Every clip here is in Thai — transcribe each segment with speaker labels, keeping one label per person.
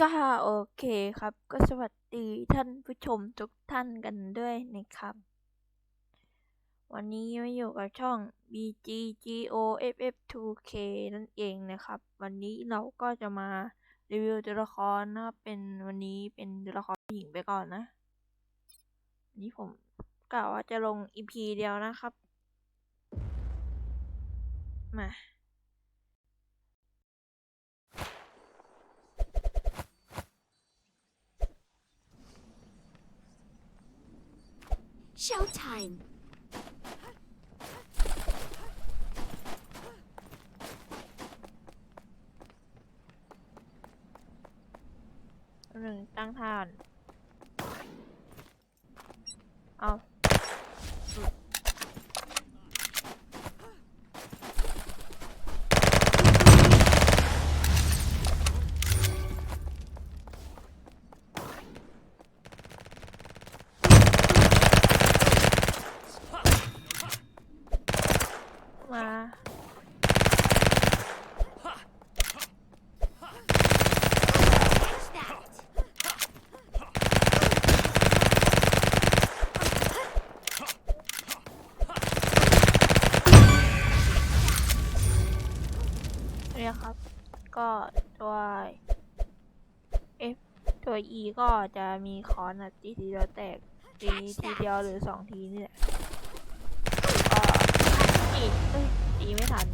Speaker 1: ก็โอเคครับ ก็สวัสดีท่านผู้ชมทุกท่านกันด้วยนะครับ วันนี้มาอยู่กับช่อง BGGOFF2K นั่นเองนะครับ วันนี้เราก็จะมารีวิวตัวละครนะครับเป็นวันนี้เป็นตัวละครผู้หญิงไปก่อนนะวันนี้ผมกะว่าจะลง EP เดียวนะครับ มา
Speaker 2: Showtime!
Speaker 1: หนึ่งตั้งท่าน เอามา
Speaker 2: Catch that!
Speaker 1: เนี่ยครับ ก็ตัว F ตัว E ก็จะมีคอนอะตีทีเดียวแตกตีทีเดียวหรือสองทีนี่แหละก็ตีเอ้ยตีไม่ทัน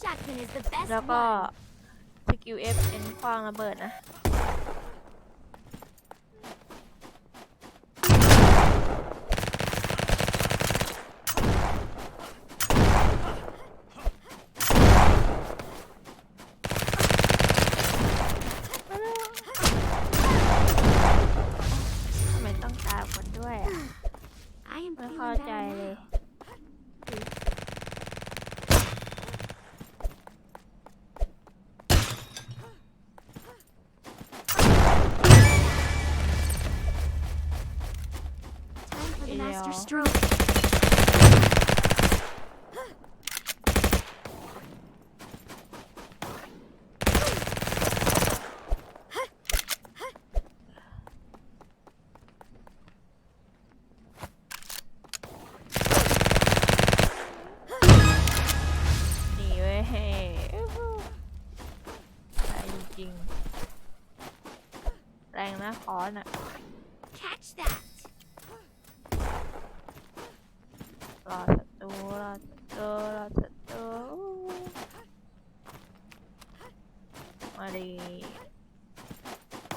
Speaker 2: Shotgun is the best
Speaker 1: แล้วก็
Speaker 2: one.
Speaker 1: สกิล F เป็นคว้างระเบิดนะ ทำไมต้องตามคนด้วยอะ
Speaker 2: I am
Speaker 1: ไม่
Speaker 2: feeling
Speaker 1: เข้าใจ
Speaker 2: better
Speaker 1: เลย
Speaker 2: now. Time for the master
Speaker 1: Yeah.
Speaker 2: stroke.
Speaker 1: หนีเว้ยใช่จริงๆ แรงนะคอน อะ
Speaker 2: Catch that!
Speaker 1: ร อศัตรูรอศัตรูรอศัตรูมาดี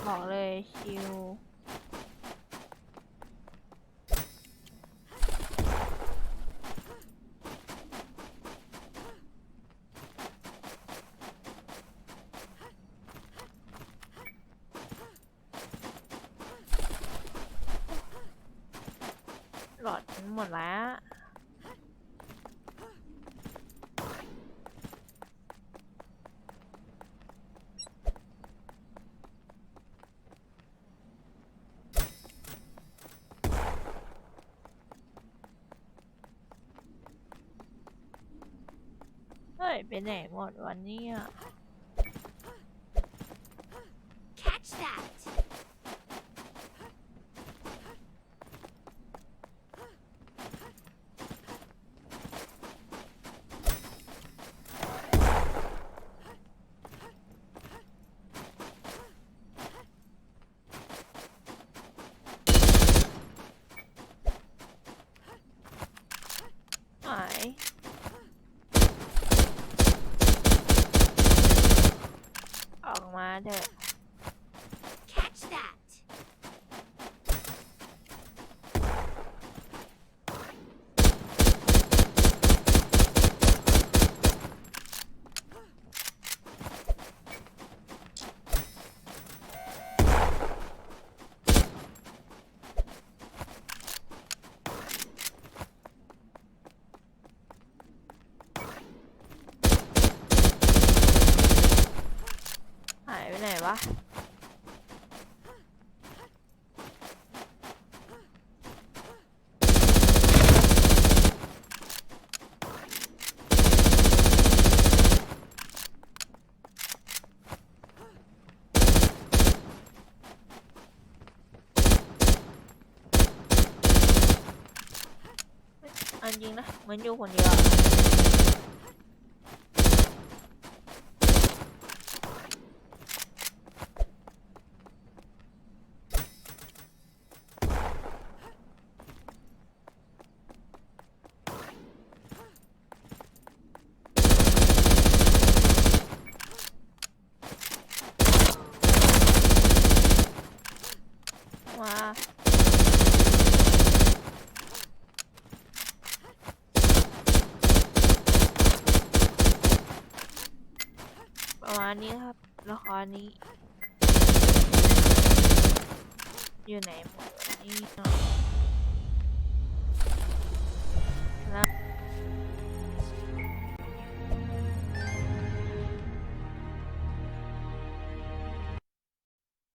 Speaker 1: บอกเลยชิวหลอดหมดแล้ว เฮ้ยไปไหนหมดวันนี้ ไปไหนวะ อันยิงนะเหมือนอยู่คนเดียว ประมาณนี้ครับละครนี้ อยู่ไหนหมดนี่เนาะ